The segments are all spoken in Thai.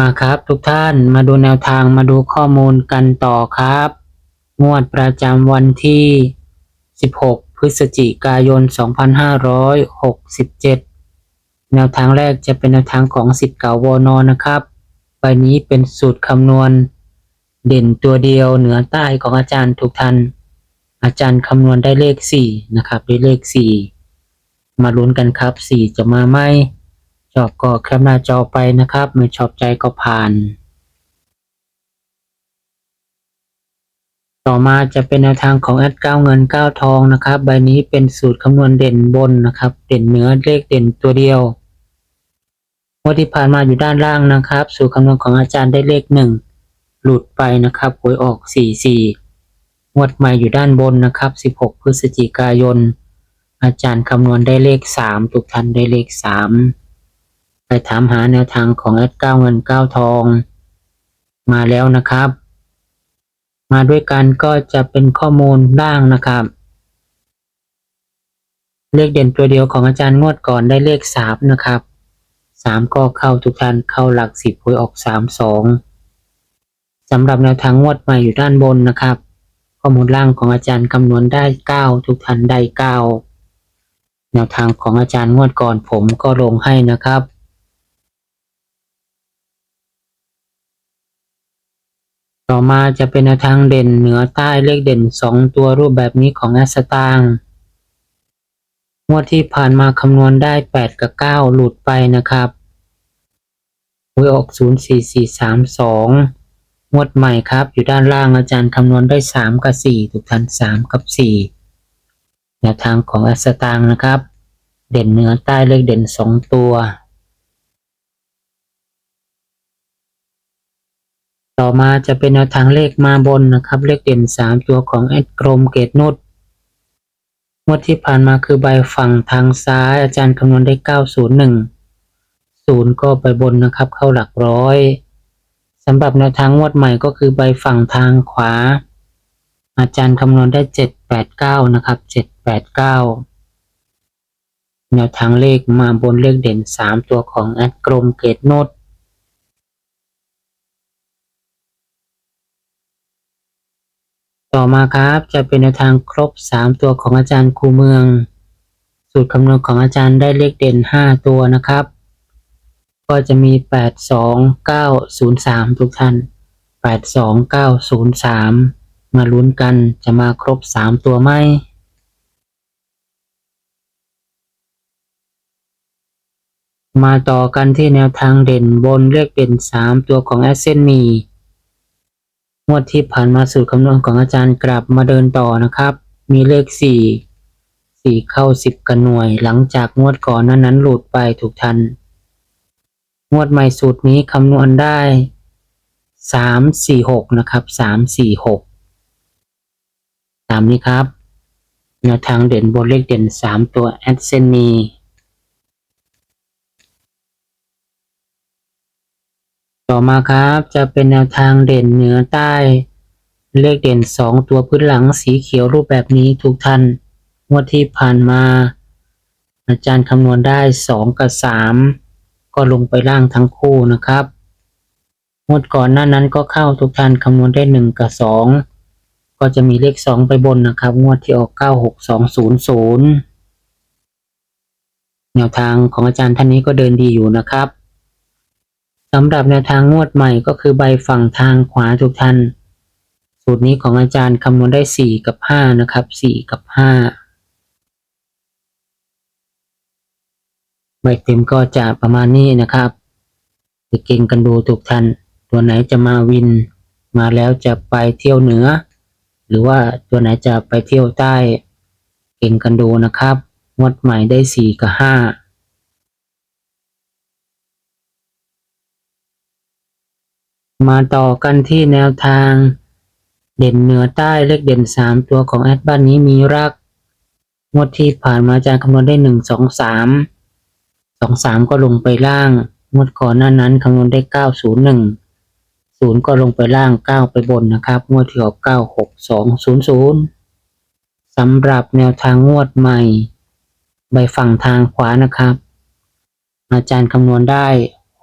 มาครับ ทุกท่านมาดูแนวทางมาดูข้อมูลกันต่อครับ งวดประจำวันที่ 16 พฤศจิกายน 2567 แนวทางแรกจะเป็นแนวทางของสิทธิ์เก่าวอนอนะครับใบนี้เป็นสูตรคำนวณ เด่นตัวเดียวเหนือใต้ของอาจารย์ทุกท่านอาจารย์คำนวณได้เลข 4 นะครับได้เลข 4 มาลุ้นกันครับ 4 จะมาไหม ชอบก็แคปหน้าจอไปนะครับ ไม่ชอบใจก็ผ่าน ต่อมาจะเป็นแนวทางของแอดก้าเงินก้าทองนะครับ ใบนี้เป็นสูตรคำนวณเด่นบนนะครับ เด่นเหนือเลขเด่นตัวเดียวงวดที่ผ่านมาอยู่ด้านล่างนะครับ สูตรคำนวณของอาจารย์ได้เลขหนึ่งหลุดไปนะครับหวยออกสี่สี่งวดใหม่อยู่ด้านบนนะครับ16พฤศจิกายน อาจารย์คำนวณได้เลขสามทุกท่านได้เลขสาม ไปถามหาแนวทางของแอดเก้าเงินเก้าทอง มาแล้วนะครับ มาด้วยกันก็จะเป็นข้อมูลล่างนะครับ เลขเด่นตัวเดียวของอาจารย์งวดก่อนได้เลขสามนะครับสามก็เข้าทุกท่านเข้าหลักสิบหวยออกสามสองสำหรับแนวทางงวดใหม่อยู่ด้านบนนะครับ ข้อมูลล่างของอาจารย์คำนวณได้เก้าทุกท่านได้เก้าแนวทางของอาจารย์งวดก่อนผมก็ลงให้นะครับ ต่อมาจะเป็นแนวทางเด่นเหนือใต้เลขเด่นสองตัวรูปแบบนี้ของแอสตางค์งวดที่ผ่านมาคำนวณได้แปดกับเก้าหลุดไปนะครับหวยออกศูนย์สี่สี่สามสองงวดใหม่ครับ อยู่ด้านล่างอาจารย์คำนวณได้สามกับสี่ถูกทันสามกับสี่แนวทางของแอสตางนะครับ เด่นเหนือใต้เลขเด่นสองตัว ต่อมาจะเป็นแนวทางเลขมาบนนะครับ เลขเด่นสามตัวของแอดกรมเกตนุชงวดที่ผ่านมาคือใบฝั่งทางซ้าย อาจารย์คำนวณได้เก้าศูนย์หนึ่งศูนย์ก็ไปบนนะครับ เข้าหลักร้อยสำหรับแนวทางงวดใหม่ก็คือใบฝั่งทางขวา อาจารย์คำนวณได้เจ็ดแปดเก้านะครับเจ็ดแนวทางเลขมาบนเลขเด่นสามตัวของแอดกรมเกตนุช ต่อมาครับจะเป็นแนวทางครบ 3 ตัวของอาจารย์ครูเมือง สูตรคำนวณของอาจารย์ได้เลขเด่น 5 ตัวนะครับ ก็จะมี 8 2 9 0 3 ทุกท่าน 8 2 9 0 3 มาลุ้นกันจะมาครบ 3 ตัวไหมมาต่อกันที่แนวทางเด่นบนเลขเด่น 3 ตัวของแอสเซนมี งวดที่ผ่านมาสูตรคำนวณของอาจารย์กลับมาเดินต่อนะครับ มีเลขสี่สี่เข้าสิบกันหน่วย หลังจากงวดก่อนนั้นนั้นหลุดไปถูกทัน งวดใหม่สูตรนี้คำนวณได้สามสี่หกนะครับสามสี่หกตามนี้ครับแนวทางเด่นบนเลขเด่นสามตัวแอดเซนมี ต่อมาครับจะเป็นแนวทางเด่นเหนือใต้ เลขเด่นสองตัวพื้นหลังสีเขียวรูปแบบนี้ทุกท่านงวดที่ผ่านมา อาจารย์คำนวณได้สองกับสามก็ลงไปล่างทั้งคู่นะครับงวดก่อนหน้านั้นก็เข้าทุกท่านคำนวณได้หนึ่งกับสองก็จะมีเลขสองไปบนนะครับงวดที่ออกเก้าหกสองศูนย์ศูนย์แนวทางของอาจารย์ท่านนี้ก็เดินดีอยู่นะครับ สำหรับแนวทางงวดใหม่ก็คือใบฝั่งทางขวาทุกท่าน สูตรนี้ของอาจารย์คำนวณได้ 4 กับ 5 นะครับ 4 กับ 5 ใบเต็มก็จะประมาณนี้นะครับไปเก่งกันดูทุกท่าน ตัวไหนจะมาวิน มาแล้วจะไปเที่ยวเหนือ หรือว่าตัวไหนจะไปเที่ยวใต้ เก่งกันดูนะครับ งวดใหม่ได้ 4 กับ 5 มาต่อกันที่แนวทาง เด่นเหนือใต้เลขเด่นสามตัวของแอดบ้านนี้มีรักงวดที่ผ่านมาอาจารย์คำนวณได้หนึ่งสองสามสองสามก็ลงไปล่างงวดก่อนหน้านั้นคำนวณได้เก้าศูนย์หนึ่งศูนย์ก็ลงไปล่างเก้าไปบนนะครับงวดที่ออกเก้าหกสองศูนย์ศูนย์สำหรับแนวทางงวดใหม่ใบฝั่งทางขวานะครับ อาจารย์คำนวณได้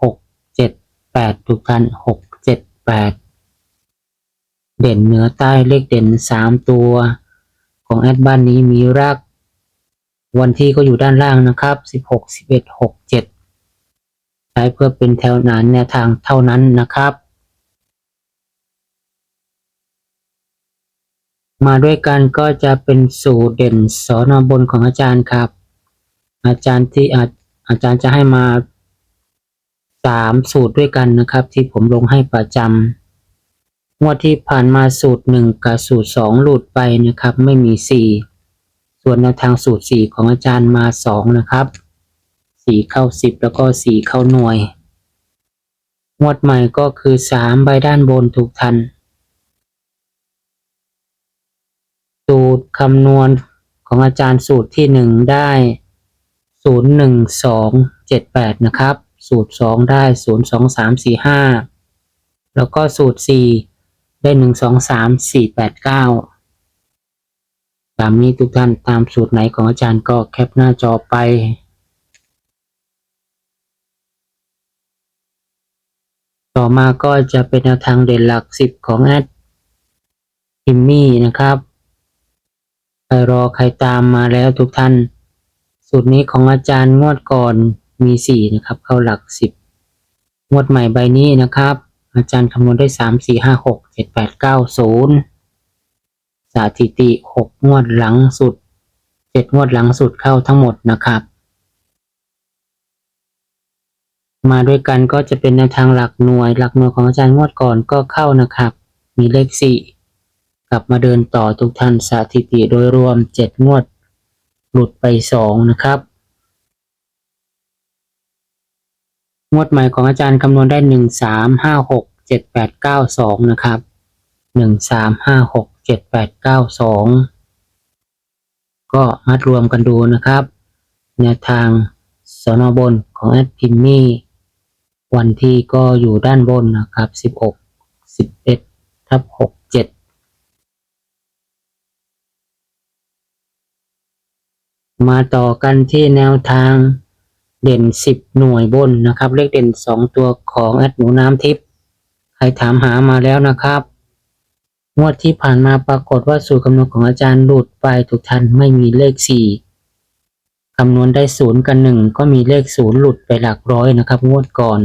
หกเจ็ดแปดทุกท่านหก แปดเด่นเหนือใต้เลขเด่นสามตัว ของแอดบ้านนี้มีรักวันที่ก็อยู่ด้านล่างนะครับสิบหกสิบเอ็ดหกเจ็ดใช้เพื่อเป็นแถวหนานแนวทางเท่านั้นนะครับ มาด้วยกันก็จะเป็นสูตรเด่นสอนอบนของอาจารย์ครับ อาจารย์ที่อาอาจารย์จะให้มา สามสูตรด้วยกันนะครับ ที่ผมลงให้ประจำงวดที่ผ่านมาสูตรหนึ่งกับสูตรสองหลุดไปนะครับ ไม่มีสี่ส่วนแนวทางสูตรสี่ของอาจารย์มาสองนะครับสี่เข้าสิบแล้วก็สี่เข้าหน่วย งวดใหม่ก็คือสามใบด้านบนถูกทัน สูตรคำนวณของอาจารย์สูตรที่หนึ่งได้ศูนย์หนึ่งสองเจ็ดแปดนะครับ สูตรสองได้ศูนย์สองสามสี่ห้าแล้วก็สูตรสี่ได้หนึ่งสองสามสี่แปดเก้าตามนี้ทุกท่านตามสูตรไหนของอาจารย์ก็แคปหน้าจอไปต่อมาก็จะเป็นแนวทางเด่นหลักสิบของแอดพิมมี่นะครับ ใครรอใครตามมาแล้วทุกท่าน สูตรนี้ของอาจารย์งวดก่อน มีสี่นะครับ เข้าหลักสิบงวดใหม่ใบนี้นะครับ อาจารย์คำนวณได้สามสี่ห้าหกเจ็ดแปดเก้าศูนย์สถิติหกงวดหลังสุดเจ็ดงวดหลังสุดเข้าทั้งหมดนะครับ มาด้วยกันก็จะเป็นแนวทางหลักหน่วย หลักหน่วยของอาจารย์งวดก่อนก็เข้านะครับ มีเลขสี่กลับมาเดินต่อทุกท่านสถิติโดยรวมเจ็ดงวด หลุดไปสองนะครับ งวดใหม่ของอาจารย์คำนวณได้หนึ่งสามห้าหกเจ็ดแปดเก้าสองนะครับหนึ่งสามห้าหกเจ็ดแปดเก้าสองก็มัดรวมกันดูนะครับแนวทางสนบนของแอดพิมมี่ วันที่ก็อยู่ด้านบนนะครับสิบหกสิบเอ็ดทับหกเจ็ดมาต่อกันที่แนวทาง เด่นสิบหน่วยบนนะครับ เลขเด่นสองตัวของแอดหนูน้ำทิพย์ใครถามหามาแล้วนะครับ งวดที่ผ่านมาปรากฏว่าสูตรคำนวณของอาจารย์หลุดไปทุกท่านไม่มีเลขสี่คำนวณได้ศูนย์กับหนึ่งก็มีเลขศูนย์หลุดไปหลักร้อยนะครับ งวดก่อน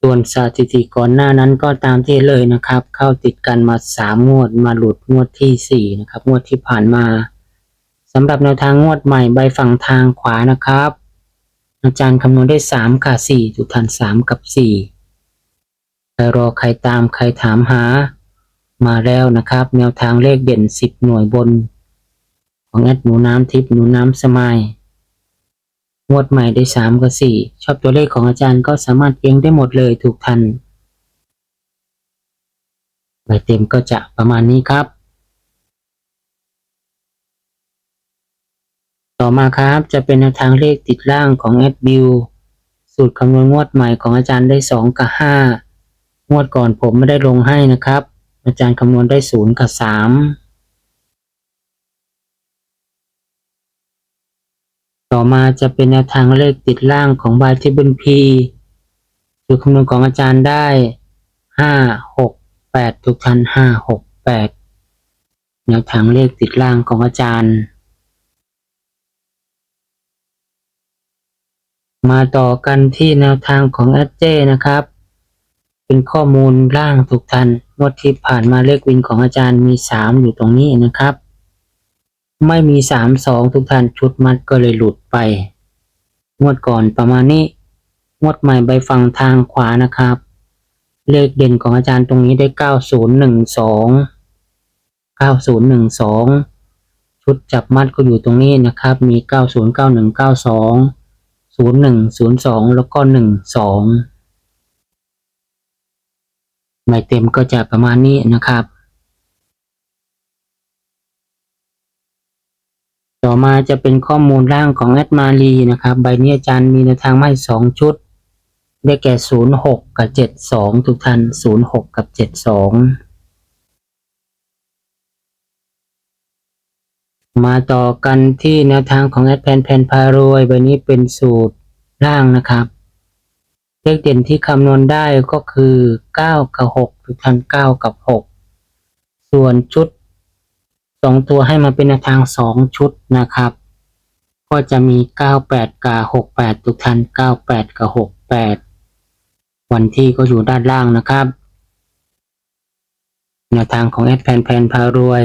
ส่วนสถิติก่อนหน้านั้นก็ตามที่เลยนะครับ เข้าติดกันมาสามงวดมาหลุดงวดที่สี่นะครับ งวดที่ผ่านมา สำหรับแนวทางงวดใหม่ใบฝั่งทางขวานะครับ อาจารย์คำนวณได้สามกับสี่ทุกท่านสามกับสี่ใครรอใครตามใครถามหา มาแล้วนะครับ แนวทางเลขเด่นสิบหน่วยบน ของแอดหนูน้ำทิพย์หนูน้ำสมายงวดใหม่ได้สามกับสี่ชอบตัวเลขของอาจารย์ก็สามารถเอียงได้หมดเลยทุกท่านใบเต็มก็จะประมาณนี้ครับ ต่อมาครับจะเป็นแนวทางเลขติดล่างของแอดบิวสูตรคำนวณงวดใหม่ของอาจารย์ได้สองกับห้างวดก่อนผมไม่ได้ลงให้นะครับ อาจารย์คำนวณได้ศูนย์กับสามต่อมาจะเป็นแนวทางเลขติดล่างของบายที่บุญพีสูตรคำนวณของอาจารย์ได้ห้าหกแปดทุกท่านห้าหกแปดแนวทางเลขติดล่างของอาจารย์ มาต่อกันที่แนวทางของแอดเจนะครับ เป็นข้อมูลล่างทุกท่านงวดที่ผ่านมาเลขวินของอาจารย์มีสามอยู่ตรงนี้นะครับ ไม่มีสามสองทุกท่านชุดมัดก็เลยหลุดไป งวดก่อนประมาณนี้ งวดใหม่ใบฝั่งทางขวานะครับ เลขเด่นของอาจารย์ตรงนี้ได้เก้าศูนย์หนึ่งสองเก้าศูนย์หนึ่งสองชุดจับมัดก็อยู่ตรงนี้นะครับ มีเก้า ศูนย์หนึ่งศูนย์สองแล้วก็หนึ่งสองใบเต็มก็จะประมาณนี้นะครับ ต่อมาจะเป็นข้อมูลร่างของแอดมารีนะครับ ใบนี้อาจารย์มีในทางไม่สองชุด ได้แก่ศูนย์หกกับเจ็ดสองทุกท่านย์หกกับเจ็ดสอง มาต่อกันที่แนวทางของแอดแพนแพนพารวยใบนี้เป็นสูตรร่างนะครับ เลขเด่นที่คำนวณได้ก็คือเก้ากับหกทุกท่านเก้ากับหกส่วนชุดสองตัวให้มาเป็นแนวทางสองชุดนะครับ ก็จะมีเก้าแปดกับหกแปดทุกท่านเก้าแปดกับหกแปดวันที่ก็อยู่ด้านล่างนะครับแนวทางของแอดแพนแพนพารวย